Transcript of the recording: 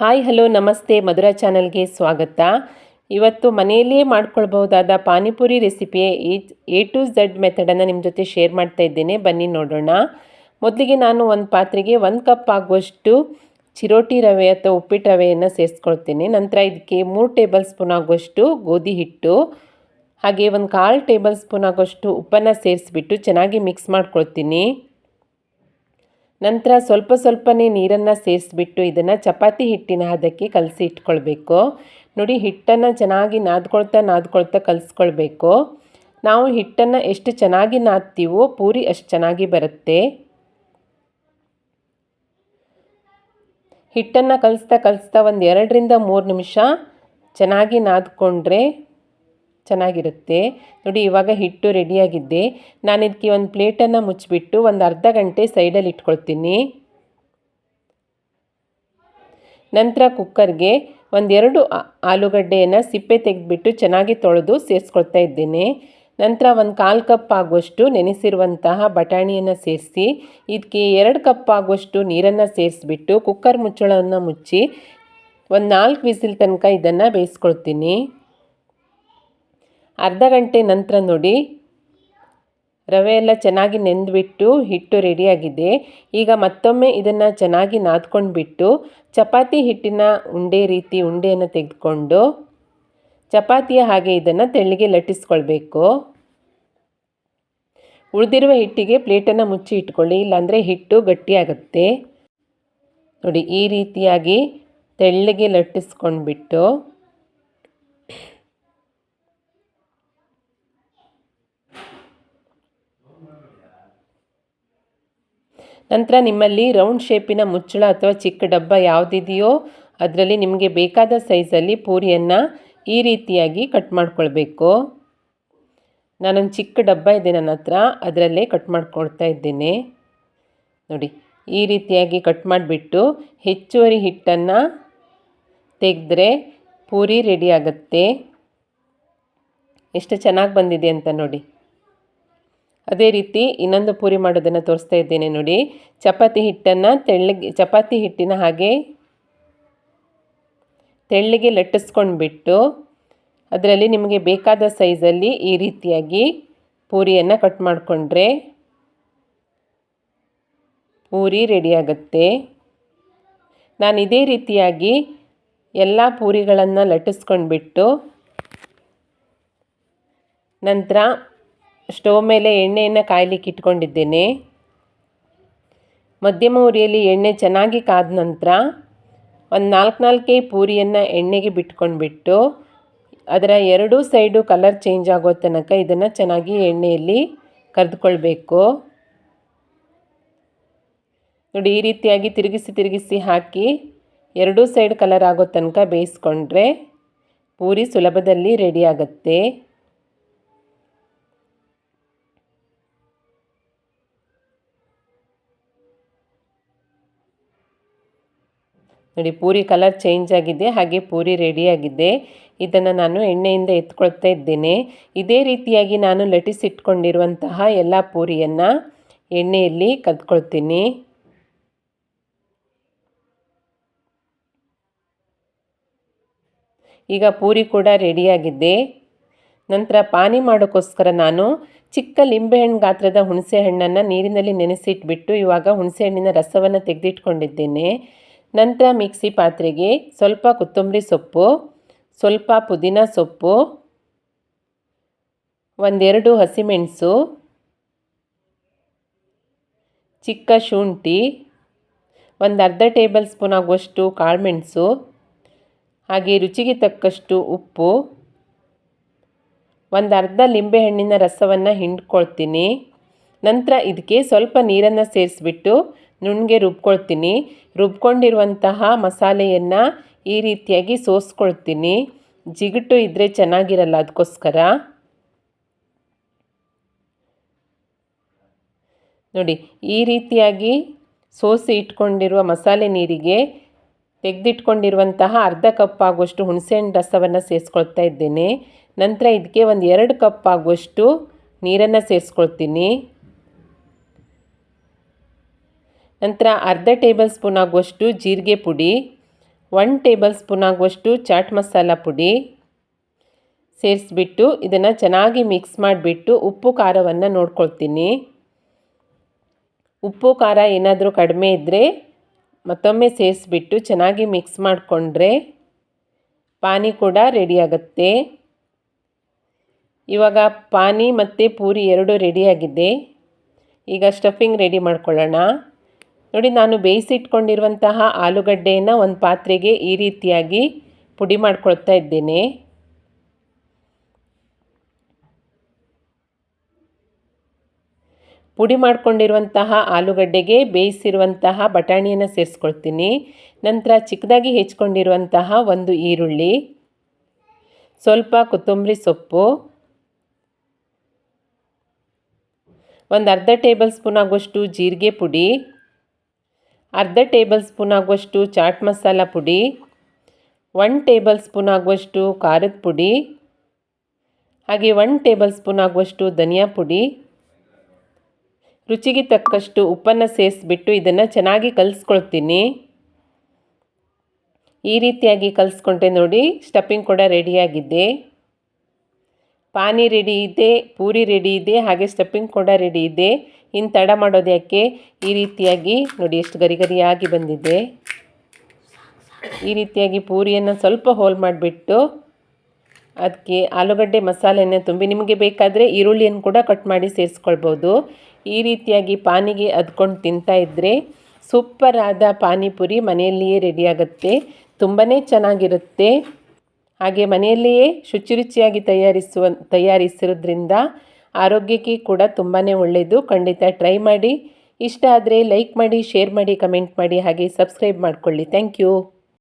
Hi, hello, ನಮಸ್ತೆ, ಮಧುರಾ ಚಾನಲ್ಗೆ ಸ್ವಾಗತ. ಇವತ್ತು ಮನೆಯಲ್ಲೇ ಮಾಡ್ಕೊಳ್ಬಹುದಾದ panipuri recipe A to Z ಮೆಥಡನ್ನು ನಿಮ್ಮ ಜೊತೆ ಶೇರ್ ಮಾಡ್ತಾ ಇದ್ದೇನೆ. ಬನ್ನಿ ನೋಡೋಣ. ಮೊದಲಿಗೆ ನಾನು ಒಂದು ಪಾತ್ರೆಗೆ ಒಂದು ಕಪ್ ಆಗುವಷ್ಟು ಚಿರೋಟಿ ರವೆ ಅಥವಾ ಉಪ್ಪಿಟ್ಟು ರವೆಯನ್ನು ಸೇರಿಸ್ಕೊಳ್ತೇನೆ. ನಂತರ ಇದಕ್ಕೆ ಮೂರು ಟೇಬಲ್ ಸ್ಪೂನ್ ಆಗುವಷ್ಟು ಗೋಧಿ ಹಿಟ್ಟು, ಹಾಗೆ ಒಂದು ಕಾಲು ಟೇಬಲ್ ಸ್ಪೂನ್ ಆಗುವಷ್ಟು ಉಪ್ಪನ್ನು ಸೇರಿಸ್ಬಿಟ್ಟು ಚೆನ್ನಾಗಿ ಮಿಕ್ಸ್ ಮಾಡ್ಕೊಳ್ತೀನಿ. ನಂತರ ಸ್ವಲ್ಪ ಸ್ವಲ್ಪನೇ ನೀರನ್ನು ಸೇರಿಸ್ಬಿಟ್ಟು ಇದನ್ನು ಚಪಾತಿ ಹಿಟ್ಟಿನ ಹದಕ್ಕೆ ಕಲಸಿ ಇಟ್ಕೊಳ್ಬೇಕು. ನೋಡಿ, ಹಿಟ್ಟನ್ನು ಚೆನ್ನಾಗಿ ನಾದ್ಕೊಳ್ತಾ ನಾದ್ಕೊಳ್ತಾ ಕಲಿಸ್ಕೊಳ್ಬೇಕು. ನಾವು ಹಿಟ್ಟನ್ನು ಎಷ್ಟು ಚೆನ್ನಾಗಿ ನಾದ್ತೀವೋ ಪೂರಿ ಅಷ್ಟು ಚೆನ್ನಾಗಿ ಬರುತ್ತೆ. ಹಿಟ್ಟನ್ನು ಕಲಿಸ್ತಾ ಕಲಿಸ್ತಾ ಒಂದು ಎರಡರಿಂದ ಮೂರು ನಿಮಿಷ ಚೆನ್ನಾಗಿ ನಾದ್ಕೊಂಡ್ರೆ ಚೆನ್ನಾಗಿರುತ್ತೆ. ನೋಡಿ, ಇವಾಗ ಹಿಟ್ಟು ರೆಡಿಯಾಗಿದ್ದೆ ನಾನು ಇದಕ್ಕೆ ಒಂದು ಪ್ಲೇಟನ್ನು ಮುಚ್ಚಿಬಿಟ್ಟು ಒಂದು ಅರ್ಧ ಗಂಟೆ ಸೈಡಲ್ಲಿ ಇಟ್ಕೊಳ್ತೀನಿ. ನಂತರ ಕುಕ್ಕರ್ಗೆ ಒಂದೆರಡು ಆಲೂಗಡ್ಡೆಯನ್ನು ಸಿಪ್ಪೆ ತೆಗೆದುಬಿಟ್ಟು ಚೆನ್ನಾಗಿ ತೊಳೆದು ಸೇರಿಸ್ಕೊಳ್ತಾ ಇದ್ದೇನೆ. ನಂತರ ಒಂದು ಕಾಲು ಕಪ್ ಆಗುವಷ್ಟು ನೆನೆಸಿರುವಂತಹ ಬಟಾಣಿಯನ್ನು ಸೇರಿಸಿ, ಇದಕ್ಕೆ ಎರಡು ಕಪ್ ಆಗುವಷ್ಟು ನೀರನ್ನು ಸೇರಿಸ್ಬಿಟ್ಟು ಕುಕ್ಕರ್ ಮುಚ್ಚಳವನ್ನು ಮುಚ್ಚಿ ಒಂದು ನಾಲ್ಕು ವಿಸಿಲ್ ತನಕ ಇದನ್ನು ಬೇಯಿಸ್ಕೊಳ್ತೀನಿ. ಅರ್ಧ ಗಂಟೆ ನಂತರ ನೋಡಿ. ರವೆ ಎಲ್ಲ ಚೆನ್ನಾಗಿ ನೆಂದುಬಿಟ್ಟು ಹಿಟ್ಟು ರೆಡಿಯಾಗಿದೆ ಈಗ ಮತ್ತೊಮ್ಮೆ ಇದನ್ನು ಚೆನ್ನಾಗಿ ನಾದ್ಕೊಂಡ್ಬಿಟ್ಟು ಚಪಾತಿ ಹಿಟ್ಟಿನ ಉಂಡೆ ರೀತಿ ಉಂಡೆಯನ್ನು ತೆಗೆದುಕೊಂಡು ಚಪಾತಿಯ ಹಾಗೆ ಇದನ್ನು ತೆಳ್ಳಿಗೆ ಲಟ್ಟಿಸ್ಕೊಳ್ಬೇಕು. ಉಳಿದಿರುವ ಹಿಟ್ಟಿಗೆ ಪ್ಲೇಟನ್ನು ಮುಚ್ಚಿ ಇಟ್ಕೊಳ್ಳಿ, ಇಲ್ಲಾಂದರೆ ಹಿಟ್ಟು ಗಟ್ಟಿಯಾಗುತ್ತೆ ನೋಡಿ, ಈ ರೀತಿಯಾಗಿ ತೆಳ್ಳಗೆ ಲಟ್ಟಿಸ್ಕೊಂಡ್ಬಿಟ್ಟು ನಂತರ ನಿಮ್ಮಲ್ಲಿ ರೌಂಡ್ ಶೇಪಿನ ಮುಚ್ಚಳ ಅಥವಾ ಚಿಕ್ಕ ಡಬ್ಬ ಯಾವುದಿದೆಯೋ ಅದರಲ್ಲಿ ನಿಮಗೆ ಬೇಕಾದ ಸೈಜಲ್ಲಿ ಪೂರಿಯನ್ನು ಈ ರೀತಿಯಾಗಿ ಕಟ್ ಮಾಡ್ಕೊಳ್ಬೇಕು. ನಾನೊಂದು ಚಿಕ್ಕ ಡಬ್ಬ ಇದೆ ನನ್ನ ಹತ್ರ, ಅದರಲ್ಲೇ ಕಟ್ ಮಾಡ್ಕೊಳ್ತಾ ಇದ್ದೇನೆ. ನೋಡಿ, ಈ ರೀತಿಯಾಗಿ ಕಟ್ ಮಾಡಿಬಿಟ್ಟು ಹೆಚ್ಚುವರಿ ಹಿಟ್ಟನ್ನು ತೆಗೆದ್ರೆ ಪೂರಿ ರೆಡಿ ಆಗುತ್ತೆ. ಎಷ್ಟು ಚೆನ್ನಾಗಿ ಬಂದಿದೆ ಅಂತ ನೋಡಿ. ಅದೇ ರೀತಿ ಇನ್ನೊಂದು ಪೂರಿ ಮಾಡೋದನ್ನು ತೋರಿಸ್ತಾ ಇದ್ದೇನೆ ನೋಡಿ. ಚಪಾತಿ ಹಿಟ್ಟನ್ನು ತೆಳ್ಳಗೆ, ಚಪಾತಿ ಹಿಟ್ಟಿನ ಹಾಗೆ ತೆಳ್ಳಗೆ ಲಟ್ಟಿಸ್ಕೊಂಡ್ಬಿಟ್ಟು ಅದರಲ್ಲಿ ನಿಮಗೆ ಬೇಕಾದ ಸೈಜಲ್ಲಿ ಈ ರೀತಿಯಾಗಿ ಪೂರಿಯನ್ನು ಕಟ್ ಮಾಡಿಕೊಂಡ್ರೆ ಪೂರಿ ರೆಡಿಯಾಗುತ್ತೆ ನಾನು ಇದೇ ರೀತಿಯಾಗಿ ಎಲ್ಲ ಪೂರಿಗಳನ್ನು ಲಟ್ಟಿಸ್ಕೊಂಡ್ಬಿಟ್ಟು ನಂತರ ಸ್ಟೋವ್ ಮೇಲೆ ಎಣ್ಣೆಯನ್ನು ಕಾಯಲಿಕ್ಕೆ ಇಟ್ಕೊಂಡಿದ್ದೇನೆ. ಮಧ್ಯಮ ಉರಿಯಲ್ಲಿ ಎಣ್ಣೆ ಚೆನ್ನಾಗಿ ಕಾದ ನಂತರ ಒಂದು ನಾಲ್ಕು ನಾಲ್ಕೇ ಪೂರಿಯನ್ನು ಎಣ್ಣೆಗೆ ಬಿಟ್ಕೊಂಡ್ಬಿಟ್ಟು ಅದರ ಎರಡೂ ಸೈಡು ಕಲರ್ ಚೇಂಜ್ ಆಗೋ ತನಕ ಇದನ್ನು ಚೆನ್ನಾಗಿ ಎಣ್ಣೆಯಲ್ಲಿ ಕರೆದುಕೊಳ್ಬೇಕು. ನೋಡಿ, ಈ ರೀತಿಯಾಗಿ ತಿರುಗಿಸಿ ತಿರುಗಿಸಿ ಹಾಕಿ ಎರಡೂ ಸೈಡ್ ಕಲರ್ ಆಗೋ ತನಕ ಬೇಯಿಸ್ಕೊಂಡ್ರೆ ಪೂರಿ ಸುಲಭದಲ್ಲಿ ರೆಡಿ ಆಗುತ್ತೆ. ನೋಡಿ, ಪೂರಿ ಕಲರ್ ಚೇಂಜ್ ಆಗಿದೆ, ಹಾಗೆ ಪೂರಿ ರೆಡಿಯಾಗಿದೆ ಇದನ್ನು ನಾನು ಎಣ್ಣೆಯಿಂದ ಎತ್ಕೊಳ್ತಾ ಇದ್ದೇನೆ. ಇದೇ ರೀತಿಯಾಗಿ ನಾನು ಲಟಿಸಿಟ್ಕೊಂಡಿರುವಂತಹ ಎಲ್ಲ ಪೂರಿಯನ್ನು ಎಣ್ಣೆಯಲ್ಲಿ ಕದ್ಕೊಳ್ತೀನಿ ಈಗ ಪೂರಿ ಕೂಡ ರೆಡಿಯಾಗಿದೆ ನಂತರ ಪಾನಿ ಮಾಡೋಕ್ಕೋಸ್ಕರ ನಾನು ಚಿಕ್ಕ ಲಿಂಬೆಹಣ್ಣು ಗಾತ್ರದ ಹುಣಸೆಹಣ್ಣನ್ನು ನೀರಿನಲ್ಲಿ ನೆನೆಸಿಟ್ಬಿಟ್ಟು ಇವಾಗ ಹುಣಸೆಹಣ್ಣಿನ ರಸವನ್ನು ತೆಗೆದಿಟ್ಕೊಂಡಿದ್ದೇನೆ. ನಂತರ ಮಿಕ್ಸಿ ಪಾತ್ರೆಗೆ ಸ್ವಲ್ಪ ಕೊತ್ತಂಬರಿ ಸೊಪ್ಪು, ಸ್ವಲ್ಪ ಪುದೀನ ಸೊಪ್ಪು, ಒಂದೆರಡು ಹಸಿಮೆಣಸು, ಚಿಕ್ಕ ಶುಂಠಿ, ಒಂದು ಅರ್ಧ ಟೇಬಲ್ ಸ್ಪೂನ್ ಆಗುವಷ್ಟು ಕಾಳುಮೆಣಸು, ಹಾಗೆ ರುಚಿಗೆ ತಕ್ಕಷ್ಟು ಉಪ್ಪು, ಒಂದು ಅರ್ಧ ಲಿಂಬೆಹಣ್ಣಿನ ರಸವನ್ನು ಹಿಂಡ್ಕೊಳ್ತೀನಿ. ನಂತರ ಇದಕ್ಕೆ ಸ್ವಲ್ಪ ನೀರನ್ನು ಸೇರಿಸ್ಬಿಟ್ಟು ನುಣ್ಣಗೆ ರುಬ್ಕೊಳ್ತೀನಿ. ರುಬ್ಕೊಂಡಿರುವಂತಹ ಮಸಾಲೆಯನ್ನು ಈ ರೀತಿಯಾಗಿ ಸೋಸ್ಕೊಳ್ತೀನಿ. ಜಿಗುಟು ಇದ್ದರೆ ಚೆನ್ನಾಗಿರಲ್ಲ ಅದಕ್ಕೋಸ್ಕರ ನೋಡಿ, ಈ ರೀತಿಯಾಗಿ ಸೋಸಿ ಇಟ್ಕೊಂಡಿರುವ ಮಸಾಲೆ ನೀರಿಗೆ ತೆಗೆದಿಟ್ಕೊಂಡಿರುವಂತಹ ಅರ್ಧ ಕಪ್ ಆಗುವಷ್ಟು ಹುಣಸೆಹಣ್ಣು ರಸವನ್ನು ಸೇರಿಸ್ಕೊಳ್ತಾ ಇದ್ದೇನೆ. ನಂತರ ಇದಕ್ಕೆ ಒಂದು ಎರಡು ಕಪ್ ಆಗುವಷ್ಟು ನೀರನ್ನು ಸೇರಿಸ್ಕೊಳ್ತೀನಿ. ನಂತರ ಅರ್ಧ ಟೇಬಲ್ ಸ್ಪೂನ್ ಆಗುವಷ್ಟು ಜೀರಿಗೆ ಪುಡಿ, ಒನ್ ಟೇಬಲ್ ಸ್ಪೂನ್ ಆಗುವಷ್ಟು ಚಾಟ್ ಮಸಾಲ ಪುಡಿ ಸೇರಿಸ್ಬಿಟ್ಟು ಇದನ್ನು ಚೆನ್ನಾಗಿ ಮಿಕ್ಸ್ ಮಾಡಿಬಿಟ್ಟು ಉಪ್ಪು ಖಾರವನ್ನು ನೋಡ್ಕೊಳ್ತೀನಿ. ಉಪ್ಪು ಖಾರ ಏನಾದರೂ ಕಡಿಮೆ ಇದ್ದರೆ ಮತ್ತೊಮ್ಮೆ ಸೇರಿಸ್ಬಿಟ್ಟು ಚೆನ್ನಾಗಿ ಮಿಕ್ಸ್ ಮಾಡಿಕೊಂಡ್ರೆ ಪಾನಿ ಕೂಡ ರೆಡಿಯಾಗುತ್ತೆ ಇವಾಗ ಪಾನಿ ಮತ್ತು ಪೂರಿ ಎರಡು ರೆಡಿಯಾಗಿದೆ ಈಗ ಸ್ಟಫಿಂಗ್ ರೆಡಿ ಮಾಡ್ಕೊಳ್ಳೋಣ. ನೋಡಿ, ನಾನು ಬೇಯಿಸಿಟ್ಕೊಂಡಿರುವಂತಹ ಆಲೂಗಡ್ಡೆಯನ್ನು ಒಂದು ಪಾತ್ರೆಗೆ ಈ ರೀತಿಯಾಗಿ ಪುಡಿ ಮಾಡ್ಕೊಳ್ತಾ ಇದ್ದೇನೆ. ಪುಡಿ ಮಾಡಿಕೊಂಡಿರುವಂತಹ ಆಲೂಗಡ್ಡೆಗೆ ಬೇಯಿಸಿರುವಂತಹ ಬಟಾಣಿಯನ್ನು ಸೇರಿಸ್ಕೊಳ್ತೀನಿ. ನಂತರ ಚಿಕ್ಕದಾಗಿ ಹೆಚ್ಕೊಂಡಿರುವಂತಹ ಒಂದು ಈರುಳ್ಳಿ, ಸ್ವಲ್ಪ ಕೊತ್ತಂಬರಿ ಸೊಪ್ಪು, ಒಂದು ಅರ್ಧ ಟೇಬಲ್ ಸ್ಪೂನ್ ಆಗುವಷ್ಟು ಜೀರಿಗೆ ಪುಡಿ ಅರ್ಧ ಟೇಬಲ್ ಸ್ಪೂನ್ ಆಗುವಷ್ಟು ಚಾಟ್ ಮಸಾಲ ಪುಡಿ, ಒನ್ ಟೇಬಲ್ ಸ್ಪೂನ್ ಆಗುವಷ್ಟು ಖಾರದ ಪುಡಿ, ಹಾಗೆ ಒನ್ ಟೇಬಲ್ ಸ್ಪೂನ್ ಆಗುವಷ್ಟು ಧನಿಯಾ ಪುಡಿ. ರುಚಿಗೆ ತಕ್ಕಷ್ಟು ಉಪ್ಪನ್ನು ಸೇರಿಸ್ಬಿಟ್ಟು ಇದನ್ನು ಚೆನ್ನಾಗಿ ಕಲಿಸ್ಕೊಳ್ತೀನಿ. ಈ ರೀತಿಯಾಗಿ ಕಲಿಸ್ಕೊಂಡೆ ನೋಡಿ ಸ್ಟಫಿಂಗ್ ಕೂಡ ರೆಡಿಯಾಗಿದೆ ಪಾನಿ ರೆಡಿ ಇದೆ, ಪೂರಿ ರೆಡಿ ಇದೆ, ಹಾಗೆ ಸ್ಟಫಿಂಗ್ ಕೂಡ ರೆಡಿ ಇದೆ. ಇನ್ನು ತಡ ಮಾಡೋದು ಈ ರೀತಿಯಾಗಿ ನೋಡಿ, ಎಷ್ಟು ಗರಿ ಗರಿಯಾಗಿ ಬಂದಿದೆ. ಈ ರೀತಿಯಾಗಿ ಪೂರಿಯನ್ನು ಸ್ವಲ್ಪ ಹೋಲ್ ಮಾಡಿಬಿಟ್ಟು ಅದಕ್ಕೆ ಆಲೂಗಡ್ಡೆ ಮಸಾಲೆಯನ್ನು ತುಂಬಿ, ನಿಮಗೆ ಬೇಕಾದರೆ ಈರುಳ್ಳಿಯನ್ನು ಕೂಡ ಕಟ್ ಮಾಡಿ ಸೇರಿಸ್ಕೊಳ್ಬೋದು. ಈ ರೀತಿಯಾಗಿ ಪಾನಿಗೆ ಅದ್ಕೊಂಡು ತಿಂತಾ ಇದ್ದರೆ ಆದ ಪಾನಿಪುರಿ ಮನೆಯಲ್ಲಿಯೇ ರೆಡಿಯಾಗುತ್ತೆ. ತುಂಬಾ ಚೆನ್ನಾಗಿರುತ್ತೆ. ಹಾಗೆ ಮನೆಯಲ್ಲಿಯೇ ಶುಚಿ ರುಚಿಯಾಗಿ ತಯಾರಿಸುವ, ತಯಾರಿಸಿರೋದ್ರಿಂದ ಆರೋಗ್ಯಕ್ಕೆ ಕೂಡ ತುಂಬಾ ಒಳ್ಳೆಯದು ಖಂಡಿತ ಟ್ರೈ ಮಾಡಿ. ಇಷ್ಟ ಆದರೆ ಲೈಕ್ ಮಾಡಿ ಶೇರ್ ಮಾಡಿ ಕಮೆಂಟ್ ಮಾಡಿ, ಹಾಗೆ ಸಬ್ಸ್ಕ್ರೈಬ್ ಮಾಡಿಕೊಳ್ಳಿ. Thank you